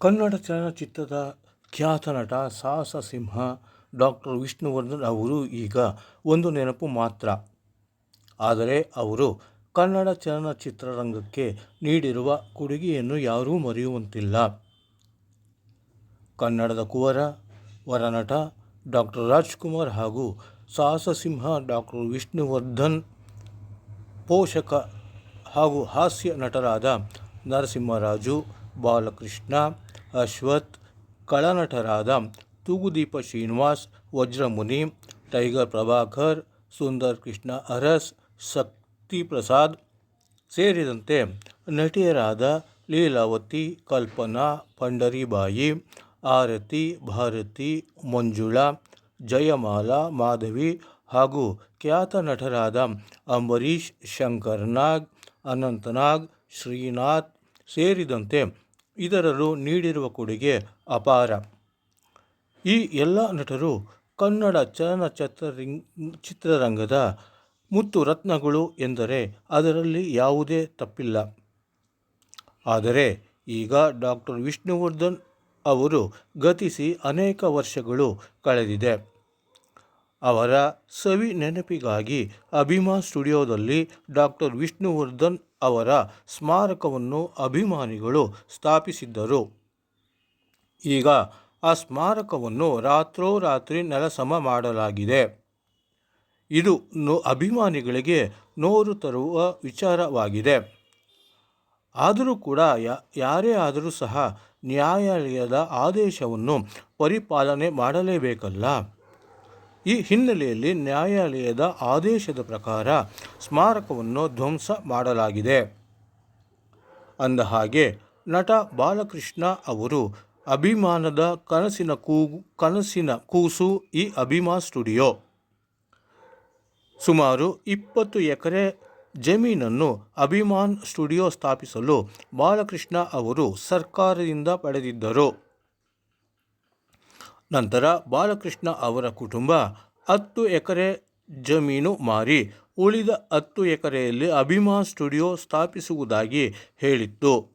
ಕನ್ನಡ ಚಲನಚಿತ್ರದ ಖ್ಯಾತ ನಟ ಸಾಹಸ ಸಿಂಹ ಡಾಕ್ಟರ್ ವಿಷ್ಣುವರ್ಧನ್ ಅವರು ಈಗ ಒಂದು ನೆನಪು ಮಾತ್ರ. ಆದರೆ ಅವರು ಕನ್ನಡ ಚಲನಚಿತ್ರರಂಗಕ್ಕೆ ನೀಡಿರುವ ಕೊಡುಗೆಯನ್ನು ಯಾರೂ ಮರೆಯುವಂತಿಲ್ಲ. ಕನ್ನಡದ ಕುವರ, ವರನಟ ಡಾಕ್ಟರ್ ರಾಜ್ಕುಮಾರ್ ಹಾಗೂ ಸಾಹಸ ಸಿಂಹ ಡಾಕ್ಟರ್ ವಿಷ್ಣುವರ್ಧನ್ ಪೋಷಕ ಹಾಗೂ ಹಾಸ್ಯ ನಟರಾದ ನರಸಿಂಹರಾಜು, ಬಾಲಕೃಷ್ಣ ಅಶ್ವಥ್ ಖಳನಟರಾದ ತೂಗುದೀಪ ಶ್ರೀನಿವಾಸ್ ವಜ್ರಮುನಿ ಟೈಗರ್ ಪ್ರಭಾಕರ್ ಸುಂದರ್ ಕೃಷ್ಣ ಅರಸ್ ಶಕ್ತಿ ಪ್ರಸಾದ್ ಸೇರಿದಂತೆ ನಟಿಯರಾದ ಲೀಲಾವತಿ ಕಲ್ಪನಾ ಪಂಡರಿಬಾಯಿ ಆರತಿ ಭಾರತಿ ಮಂಜುಳಾ ಜಯಮಾಲಾ ಮಾಧವಿ ಹಾಗೂ ಖ್ಯಾತ ನಟರಾದ ಅಂಬರೀಷ್ ಶಂಕರ್ ನಾಗ್ ಅನಂತನಾಗ್ ಶ್ರೀನಾಥ್ ಸೇರಿದಂತೆ ಇತರರು ನೀಡಿರುವ ಕೊಡುಗೆ ಅಪಾರ. ಈ ಎಲ್ಲ ನಟರು ಕನ್ನಡ ಚಲನಚಿತ್ರ ಚಿತ್ರರಂಗದ ಮುತ್ತು ರತ್ನಗಳು ಎಂದರೆ ಅದರಲ್ಲಿ ಯಾವುದೇ ತಪ್ಪಿಲ್ಲ. ಆದರೆ ಈಗ ಡಾಕ್ಟರ್ ವಿಷ್ಣುವರ್ಧನ್ ಅವರು ಗತಿಸಿ ಅನೇಕ ವರ್ಷಗಳು ಕಳೆದಿದೆ. ಅವರ ಸವಿ ನೆನಪಿಗಾಗಿ ಅಭಿಮಾ ಸ್ಟುಡಿಯೋದಲ್ಲಿ ಡಾಕ್ಟರ್ ವಿಷ್ಣುವರ್ಧನ್ ಅವರ ಸ್ಮಾರಕವನ್ನು ಅಭಿಮಾನಿಗಳು ಸ್ಥಾಪಿಸಿದ್ದರು. ಈಗ ಆ ಸ್ಮಾರಕವನ್ನು ರಾತ್ರೋರಾತ್ರಿ ನೆಲಸಮ ಮಾಡಲಾಗಿದೆ. ಇದು ನೋ ಅಭಿಮಾನಿಗಳಿಗೆ ನೋರು ತರುವ ವಿಚಾರವಾಗಿದೆ. ಆದರೂ ಕೂಡ ಯಾರೇ ಆದರೂ ಸಹ ನ್ಯಾಯಾಲಯದ ಆದೇಶವನ್ನು ಪರಿಪಾಲನೆ ಮಾಡಲೇಬೇಕಲ್ಲ? ಈ ಹಿನ್ನೆಲೆಯಲ್ಲಿ ನ್ಯಾಯಾಲಯದ ಆದೇಶದ ಪ್ರಕಾರ ಸ್ಮಾರಕವನ್ನು ಧ್ವಂಸ ಮಾಡಲಾಗಿದೆ. ಅಂದಹಾಗೆ ನಟ ಬಾಲಕೃಷ್ಣ ಅವರು ಅಭಿಮಾನದ ಕನಸಿನ ಕೂಗು ಕನಸಿನ ಕೂಸು ಈ ಅಭಿಮಾ ಸ್ಟುಡಿಯೋ. ಸುಮಾರು ಇಪ್ಪತ್ತು ಎಕರೆ ಜಮೀನನ್ನು ಅಭಿಮಾನ್ ಸ್ಟುಡಿಯೋ ಸ್ಥಾಪಿಸಲು ಬಾಲಕೃಷ್ಣ ಅವರು ಸರ್ಕಾರದಿಂದ ಪಡೆದಿದ್ದರು. ನಂತರ ಬಾಲಕೃಷ್ಣ ಅವರ ಕುಟುಂಬ ಹತ್ತು ಎಕರೆ ಜಮೀನು ಮಾರಿ ಉಳಿದ ಹತ್ತು ಎಕರೆಯಲ್ಲಿ ಅಭಿಮಾ ಸ್ಟುಡಿಯೋ ಸ್ಥಾಪಿಸುವುದಾಗಿ ಹೇಳಿತ್ತು.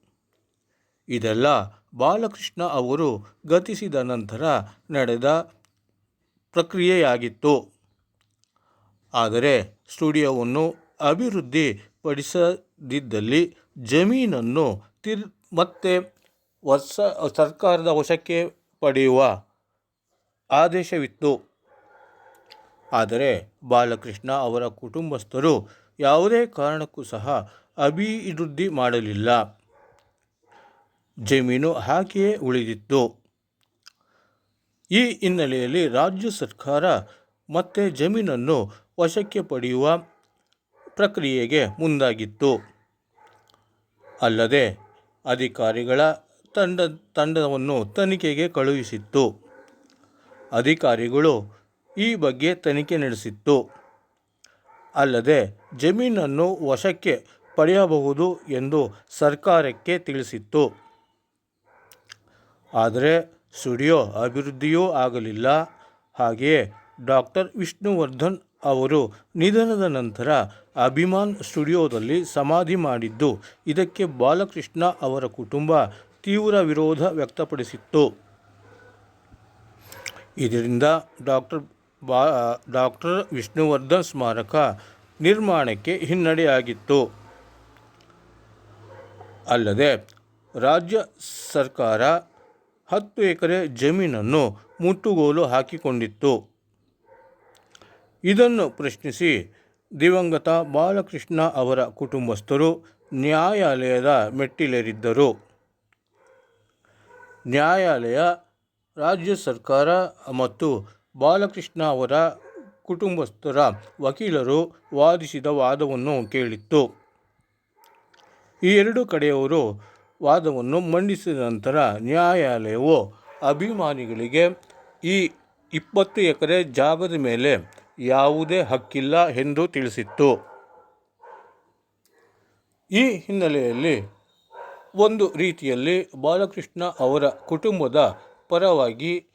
ಇದೆಲ್ಲ ಬಾಲಕೃಷ್ಣ ಅವರು ಗತಿಸಿದ ನಂತರ ನಡೆದ ಪ್ರಕ್ರಿಯೆಯಾಗಿತ್ತು. ಆದರೆ ಸ್ಟುಡಿಯೋವನ್ನು ಅಭಿವೃದ್ಧಿಪಡಿಸದಿದ್ದಲ್ಲಿ ಜಮೀನನ್ನು ತಿರ್, ಮತ್ತೆ ಹೊಸ, ಸರ್ಕಾರದ ವಶಕ್ಕೆ ಪಡೆಯುವ ಆದೇಶವಿತ್ತು. ಆದರೆ ಬಾಲಕೃಷ್ಣ ಅವರ ಕುಟುಂಬಸ್ಥರು ಯಾವುದೇ ಕಾರಣಕ್ಕೂ ಸಹ ಅಭಿವೃದ್ಧಿ ಮಾಡಲಿಲ್ಲ. ಜಮೀನು ಹಾಗೆಯೇ ಉಳಿದಿತ್ತು. ಈ ಹಿನ್ನೆಲೆಯಲ್ಲಿ ರಾಜ್ಯ ಸರ್ಕಾರ ಮತ್ತೆ ಜಮೀನನ್ನು ವಶಕ್ಕೆ ಪಡೆಯುವ ಪ್ರಕ್ರಿಯೆಗೆ ಮುಂದಾಗಿತ್ತು. ಅಲ್ಲದೆ ಅಧಿಕಾರಿಗಳ ತಂಡ, ತಂಡವನ್ನು ತನಿಖೆಗೆ ಕಳುಹಿಸಿತ್ತು. ಅಧಿಕಾರಿಗಳು ಈ ಬಗ್ಗೆ ತನಿಖೆ ನಡೆಸಿತ್ತು. ಅಲ್ಲದೆ ಜಮೀನನ್ನು ವಶಕ್ಕೆ ಪಡೆಯಬಹುದು ಎಂದು ಸರ್ಕಾರಕ್ಕೆ ತಿಳಿಸಿತ್ತು. ಆದರೆ ಸ್ಟುಡಿಯೋ ಅಭಿವೃದ್ಧಿಯೂ ಆಗಲಿಲ್ಲ. ಹಾಗೆಯೇ ಡಾಕ್ಟರ್ ವಿಷ್ಣುವರ್ಧನ್ ಅವರು ನಿಧನದ ನಂತರ ಅಭಿಮಾನ್ ಸ್ಟುಡಿಯೋದಲ್ಲಿ ಸಮಾಧಿ ಮಾಡಿದ್ದು, ಇದಕ್ಕೆ ಬಾಲಕೃಷ್ಣ ಅವರ ಕುಟುಂಬ ತೀವ್ರ ವಿರೋಧ ವ್ಯಕ್ತಪಡಿಸಿತ್ತು. ಇದರಿಂದ ಡಾಕ್ಟರ್ ಬಾ, ಡಾಕ್ಟರ್ ವಿಷ್ಣುವರ್ಧನ್ ಸ್ಮಾರಕ ನಿರ್ಮಾಣಕ್ಕೆ ಹಿನ್ನಡೆಯಾಗಿತ್ತು. ಅಲ್ಲದೆ ರಾಜ್ಯ ಸರ್ಕಾರ ಹತ್ತು ಎಕರೆ ಜಮೀನನ್ನು ಮುಟ್ಟುಗೋಲು ಹಾಕಿಕೊಂಡಿತ್ತು. ಇದನ್ನು ಪ್ರಶ್ನಿಸಿ ದಿವಂಗತ ಬಾಲಕೃಷ್ಣ ಅವರ ಕುಟುಂಬಸ್ಥರು ನ್ಯಾಯಾಲಯದ ಮೆಟ್ಟಿಲೇರಿದ್ದರು. ನ್ಯಾಯಾಲಯ ರಾಜ್ಯ ಸರ್ಕಾರ ಮತ್ತು ಬಾಲಕೃಷ್ಣ ಅವರ ಕುಟುಂಬಸ್ಥರ ವಕೀಲರು ವಾದಿಸಿದ ವಾದವನ್ನು ಕೇಳಿತ್ತು. ಈ ಎರಡು ಕಡೆಯವರು ವಾದವನ್ನು ಮಂಡಿಸಿದ ನಂತರ ನ್ಯಾಯಾಲಯವು ಅಭಿಮಾನಿಗಳಿಗೆ, ಈ ಇಪ್ಪತ್ತು ಎಕರೆ ಜಾಗದ ಮೇಲೆ ಯಾವುದೇ ಹಕ್ಕಿಲ್ಲ ಎಂದು ತಿಳಿಸಿತ್ತು. ಈ ಹಿನ್ನೆಲೆಯಲ್ಲಿ ಒಂದು ರೀತಿಯಲ್ಲಿ ಬಾಲಕೃಷ್ಣ ಅವರ ಕುಟುಂಬದ ಪರವಾಗಿ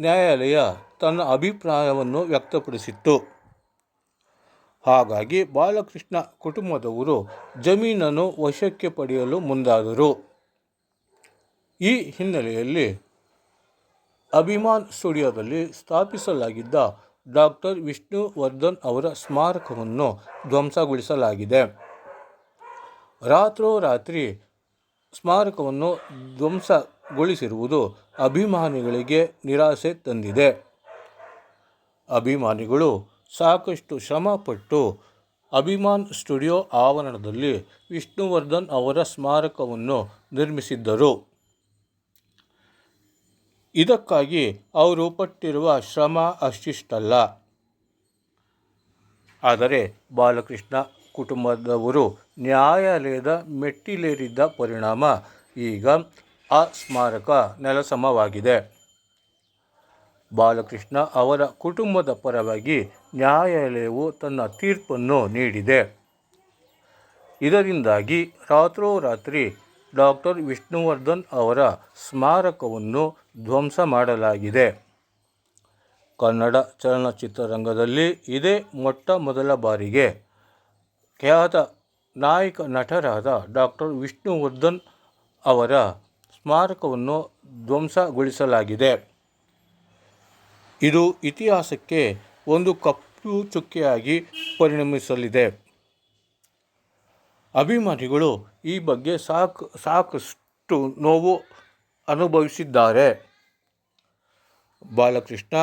ನ್ಯಾಯಾಲಯ ತನ್ನ ಅಭಿಪ್ರಾಯವನ್ನು ವ್ಯಕ್ತಪಡಿಸಿತ್ತು. ಹಾಗಾಗಿ ಬಾಲಕೃಷ್ಣ ಕುಟುಂಬದವರು ಜಮೀನನ್ನು ವಶಕ್ಕೆ ಪಡೆಯಲು ಮುಂದಾದರು. ಈ ಹಿನ್ನೆಲೆಯಲ್ಲಿ ಅಭಿಮಾನ್ ಸ್ಟುಡಿಯೋದಲ್ಲಿ ಸ್ಥಾಪಿಸಲಾಗಿದ್ದ ಡಾಕ್ಟರ್ ವಿಷ್ಣುವರ್ಧನ್ ಅವರ ಸ್ಮಾರಕವನ್ನು ಧ್ವಂಸಗೊಳಿಸಲಾಗಿದೆ. ರಾತ್ರೋರಾತ್ರಿ ಸ್ಮಾರಕವನ್ನು ಧ್ವಂಸಗೊಳಿಸಿರುವುದು ಅಭಿಮಾನಿಗಳಿಗೆ ನಿರಾಸೆ ತಂದಿದೆ. ಅಭಿಮಾನಿಗಳು ಸಾಕಷ್ಟು ಶ್ರಮಪಟ್ಟು ಅಭಿಮಾನ್ ಸ್ಟುಡಿಯೋ ಆವರಣದಲ್ಲಿ ವಿಷ್ಣುವರ್ಧನ್ ಅವರ ಸ್ಮಾರಕವನ್ನು ನಿರ್ಮಿಸಿದ್ದರು. ಇದಕ್ಕಾಗಿ ಅವರು ಪಟ್ಟಿರುವ ಶ್ರಮ ಅಷ್ಟಿಷ್ಟಲ್ಲ. ಆದರೆ ಬಾಲಕೃಷ್ಣ ಕುಟುಂಬದವರು ನ್ಯಾಯಾಲಯದ ಮೆಟ್ಟಿಲೇರಿದ್ದ ಪರಿಣಾಮ ಈಗ ಆ ಸ್ಮಾರಕ ನೆಲಸಮವಾಗಿದೆ. ಬಾಲಕೃಷ್ಣ ಅವರ ಕುಟುಂಬದ ಪರವಾಗಿ ನ್ಯಾಯಾಲಯವು ತನ್ನ ತೀರ್ಪನ್ನು ನೀಡಿದೆ. ಇದರಿಂದಾಗಿ ರಾತ್ರೋರಾತ್ರಿ ಡಾಕ್ಟರ್ ವಿಷ್ಣುವರ್ಧನ್ ಅವರ ಸ್ಮಾರಕವನ್ನು ಧ್ವಂಸ ಮಾಡಲಾಗಿದೆ. ಕನ್ನಡ ಚಲನಚಿತ್ರರಂಗದಲ್ಲಿ ಇದೇ ಮೊಟ್ಟ ಮೊದಲ ಬಾರಿಗೆ ಖ್ಯಾತ ನಾಯಕ ನಟರಾದ ಡಾಕ್ಟರ್ ವಿಷ್ಣುವರ್ಧನ್ ಅವರ ಸ್ಮಾರಕವನ್ನು ಧ್ವಂಸಗೊಳಿಸಲಾಗಿದೆ. ಇದು ಇತಿಹಾಸಕ್ಕೆ ಒಂದು ಕಪ್ಪು ಚುಕ್ಕೆಯಾಗಿ ಪರಿಣಮಿಸಲಿದೆ. ಅಭಿಮಾನಿಗಳು ಈ ಬಗ್ಗೆ ಸಾಕು, ಸಾಕಷ್ಟು ನೋವು ಅನುಭವಿಸಿದ್ದಾರೆ. ಬಾಲಕೃಷ್ಣ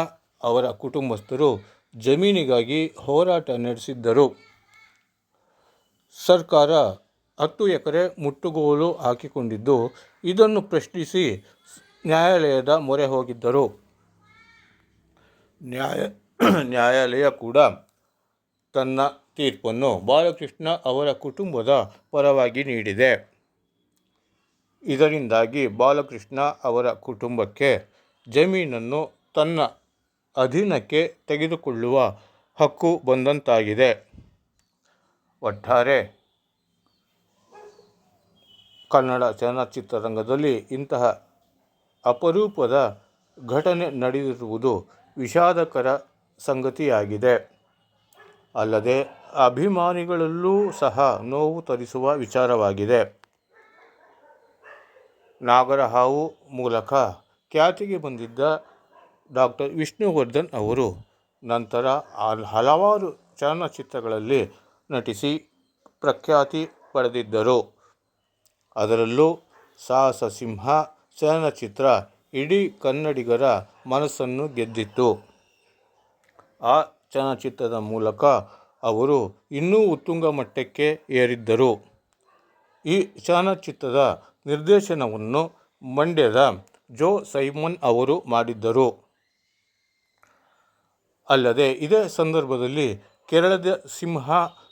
ಅವರ ಕುಟುಂಬಸ್ಥರು ಜಮೀನಿಗಾಗಿ ಹೋರಾಟ ನಡೆಸಿದ್ದರು. ಸರ್ಕಾರ ಹತ್ತು ಎಕರೆ ಮುಟ್ಟುಗೋಲು ಹಾಕಿಕೊಂಡಿದ್ದು, ಇದನ್ನು ಪ್ರಶ್ನಿಸಿ ನ್ಯಾಯಾಲಯದ ಮೊರೆ ಹೋಗಿದ್ದರು. ನ್ಯಾಯ, ನ್ಯಾಯಾಲಯ ಕೂಡ ತನ್ನ ತೀರ್ಪನ್ನು ಬಾಲಕೃಷ್ಣ ಅವರ ಕುಟುಂಬದ ಪರವಾಗಿ ನೀಡಿದೆ. ಇದರಿಂದಾಗಿ ಬಾಲಕೃಷ್ಣ ಅವರ ಕುಟುಂಬಕ್ಕೆ ಜಮೀನನ್ನು ತನ್ನ ಅಧೀನಕ್ಕೆ ತೆಗೆದುಕೊಳ್ಳುವ ಹಕ್ಕು ಬಂದಂತಾಗಿದೆ. ಒಟ್ಟಾರೆ ಕನ್ನಡ ಚಲನಚಿತ್ರರಂಗದಲ್ಲಿ ಇಂತಹ ಅಪರೂಪದ ಘಟನೆ ನಡೆದಿರುವುದು ವಿಷಾದಕರ ಸಂಗತಿಯಾಗಿದೆ. ಅಲ್ಲದೆ ಅಭಿಮಾನಿಗಳಲ್ಲೂ ಸಹ ನೋವು ತರಿಸುವ ವಿಚಾರವಾಗಿದೆ. ನಾಗರಹಾವು ಮೂಲಕ ಖ್ಯಾತಿಗೆ ಬಂದಿದ್ದ ಡಾಕ್ಟರ್ ವಿಷ್ಣುವರ್ಧನ್ ಅವರು ನಂತರ ಹಲವಾರು ಚಲನಚಿತ್ರಗಳಲ್ಲಿ ನಟಿಸಿ ಪ್ರಖ್ಯಾತಿ ಪಡೆದಿದ್ದರು. ಅದರಲ್ಲೂ ಸಾಹಸ ಸಿಂಹ, ಚಲನಚಿತ್ರ, ಇಡೀ ಕನ್ನಡಿಗರ ಮನಸ್ಸನ್ನು ಗೆದ್ದಿತ್ತು. ಆ ಚಲನಚಿತ್ರದ ಮೂಲಕ ಅವರು ಇನ್ನೂ ಉತ್ತುಂಗ ಮಟ್ಟಕ್ಕೆ ಏರಿದ್ದರು. ಈ ಚಲನಚಿತ್ರದ ನಿರ್ದೇಶನವನ್ನು ಮಂಡ್ಯದ ಜೋ ಸೈಮನ್ ಅವರು ಮಾಡಿದ್ದರು. ಅಲ್ಲದೆ ಇದೇ ಸಂದರ್ಭದಲ್ಲಿ ಕೇರಳದ ಸಿಂಹ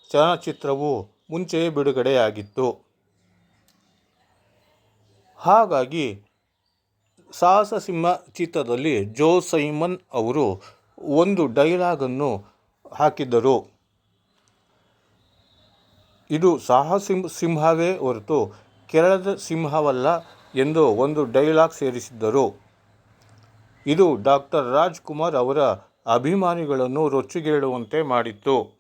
ಚಲನಚಿತ್ರವು ಮುಂಚೆಯೇ ಬಿಡುಗಡೆಯಾಗಿತ್ತು. ಹಾಗಾಗಿ ಸಾಹಸ ಸಿಂಹ ಚಿತ್ರದಲ್ಲಿ ಜೋ ಸೈಮನ್ ಅವರು ಒಂದು ಡೈಲಾಗನ್ನು ಹಾಕಿದ್ದರು. ಇದು ಸಾಹಸ ಸಿಂಹವೇ ಹೊರತು ಕೇರಳದ ಸಿಂಹವಲ್ಲ ಎಂದು ಒಂದು ಡೈಲಾಗ್ ಸೇರಿಸಿದ್ದರು. ಇದು ಡಾಕ್ಟರ್ ರಾಜ್ಕುಮಾರ್ ಅವರ ಅಭಿಮಾನಿಗಳನ್ನು ರೊಚ್ಚಿಗೇಳುವಂತೆ ಮಾಡಿತ್ತು.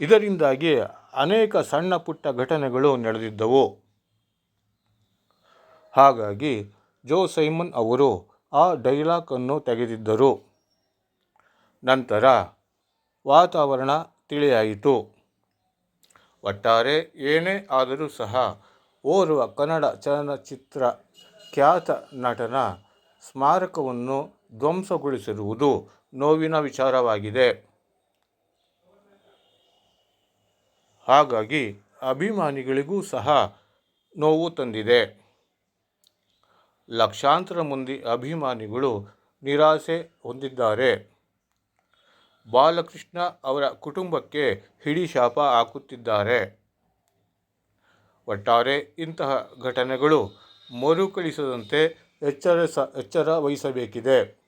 ಇದರಿಂದಾಗಿ ಅನೇಕ ಸಣ್ಣ ಪುಟ್ಟ ಘಟನೆಗಳು ನಡೆದಿದ್ದವು. ಹಾಗಾಗಿ ಜೋ ಸೈಮನ್ ಅವರು ಆ ಡೈಲಾಗನ್ನು ತೆಗೆದಿದ್ದರು. ನಂತರ ವಾತಾವರಣ ತಿಳಿಯಾಯಿತು. ಒಟ್ಟಾರೆ ಏನೇ ಆದರೂ ಸಹ ಓರ್ವ ಕನ್ನಡ ಚಲನಚಿತ್ರ ಖ್ಯಾತ ನಟನ ಸ್ಮಾರಕವನ್ನು ಧ್ವಂಸಗೊಳಿಸಿರುವುದು ನೋವಿನ ವಿಚಾರವಾಗಿದೆ. ಹಾಗಾಗಿ ಅಭಿಮಾನಿಗಳಿಗೂ ಸಹ ನೋವು ತಂದಿದೆ. ಲಕ್ಷಾಂತರ ಮಂದಿ ಅಭಿಮಾನಿಗಳು ನಿರಾಸೆ ಹೊಂದಿದ್ದಾರೆ. ಬಾಲಕೃಷ್ಣ ಅವರ ಕುಟುಂಬಕ್ಕೆ ಹಿಡಿ ಶಾಪ ಹಾಕುತ್ತಿದ್ದಾರೆ. ಒಟ್ಟಾರೆ ಇಂತಹ ಘಟನೆಗಳು ಮರುಕಳಿಸದಂತೆ ಎಚ್ಚರ ಸ, ಎಚ್ಚರ ವಹಿಸಬೇಕಿದೆ.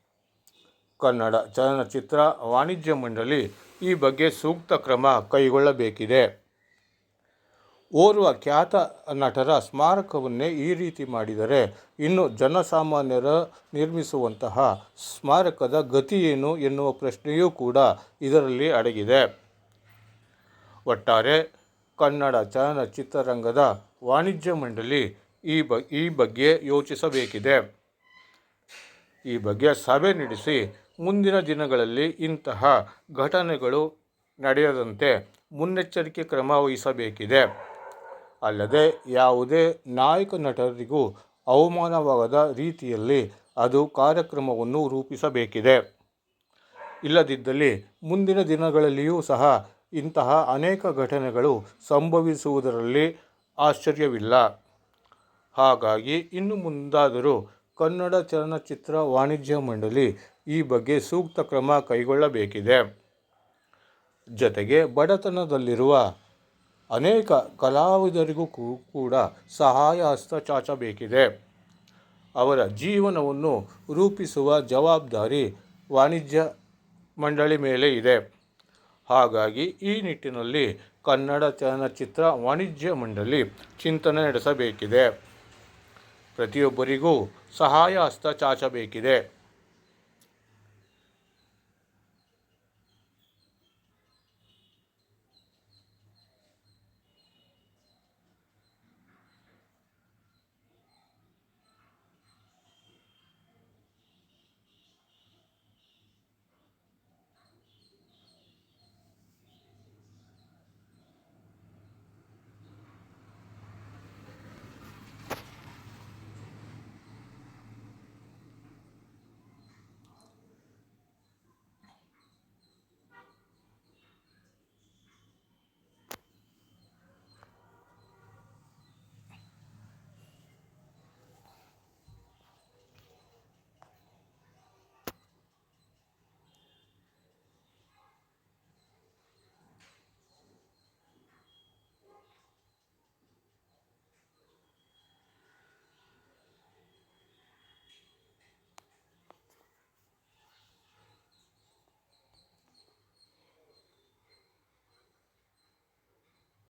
ಕನ್ನಡ ಚಲನಚಿತ್ರ ವಾಣಿಜ್ಯ ಮಂಡಳಿ ಈ ಬಗ್ಗೆ ಸೂಕ್ತ ಕ್ರಮ ಕೈಗೊಳ್ಳಬೇಕಿದೆ. ಓರ್ವ ಖ್ಯಾತ ನಟರ ಸ್ಮಾರಕವನ್ನೇ ಈ ರೀತಿ ಮಾಡಿದರೆ ಇನ್ನು ಜನಸಾಮಾನ್ಯರ ನಿರ್ಮಿಸುವಂತಹ ಸ್ಮಾರಕದ ಗತಿಯೇನು ಎನ್ನುವ ಪ್ರಶ್ನೆಯೂ ಕೂಡ ಇದರಲ್ಲಿ ಅಡಗಿದೆ. ಒಟ್ಟಾರೆ ಕನ್ನಡ ಚಲನಚಿತ್ರರಂಗದ ವಾಣಿಜ್ಯ ಮಂಡಳಿ ಈ ಬ, ಈ ಬಗ್ಗೆ ಯೋಚಿಸಬೇಕಿದೆ. ಈ ಬಗ್ಗೆ ಸಭೆ ನಡೆಸಿ ಮುಂದಿನ ದಿನಗಳಲ್ಲಿ ಇಂತಹ ಘಟನೆಗಳು ನಡೆಯದಂತೆ ಮುನ್ನೆಚ್ಚರಿಕೆ ಕ್ರಮ ವಹಿಸಬೇಕಿದೆ. ಅಲ್ಲದೆ ಯಾವುದೇ ನಾಯಕ ನಟರಿಗೂ ಅವಮಾನವಾಗದ ರೀತಿಯಲ್ಲಿ ಅದು ಕಾರ್ಯಕ್ರಮವನ್ನು ರೂಪಿಸಬೇಕಿದೆ. ಇಲ್ಲದಿದ್ದಲ್ಲಿ ಮುಂದಿನ ದಿನಗಳಲ್ಲಿಯೂ ಸಹ ಇಂತಹ ಅನೇಕ ಘಟನೆಗಳು ಸಂಭವಿಸುವುದರಲ್ಲಿ ಆಶ್ಚರ್ಯವಿಲ್ಲ. ಹಾಗಾಗಿ ಇನ್ನು ಮುಂದಾದರೂ ಕನ್ನಡ ಚಲನಚಿತ್ರ ವಾಣಿಜ್ಯ ಮಂಡಳಿ ಈ ಬಗ್ಗೆ ಸೂಕ್ತ ಕ್ರಮ ಕೈಗೊಳ್ಳಬೇಕಿದೆ. ಜೊತೆಗೆ ಬಡತನದಲ್ಲಿರುವ ಅನೇಕ ಕಲಾವಿದರಿಗೂ ಕೂಡ ಸಹಾಯ ಹಸ್ತ ಚಾಚಬೇಕಿದೆ. ಅವರ ಜೀವನವನ್ನು ರೂಪಿಸುವ ಜವಾಬ್ದಾರಿ ವಾಣಿಜ್ಯ ಮಂಡಳಿ ಮೇಲೆ ಇದೆ. ಹಾಗಾಗಿ ಈ ನಿಟ್ಟಿನಲ್ಲಿ ಕನ್ನಡ ಚಲನಚಿತ್ರ ವಾಣಿಜ್ಯ ಮಂಡಳಿ ಚಿಂತನೆ ನಡೆಸಬೇಕಿದೆ. ಪ್ರತಿಯೊಬ್ಬರಿಗೂ ಸಹಾಯ ಹಸ್ತ ಚಾಚಬೇಕಿದೆ.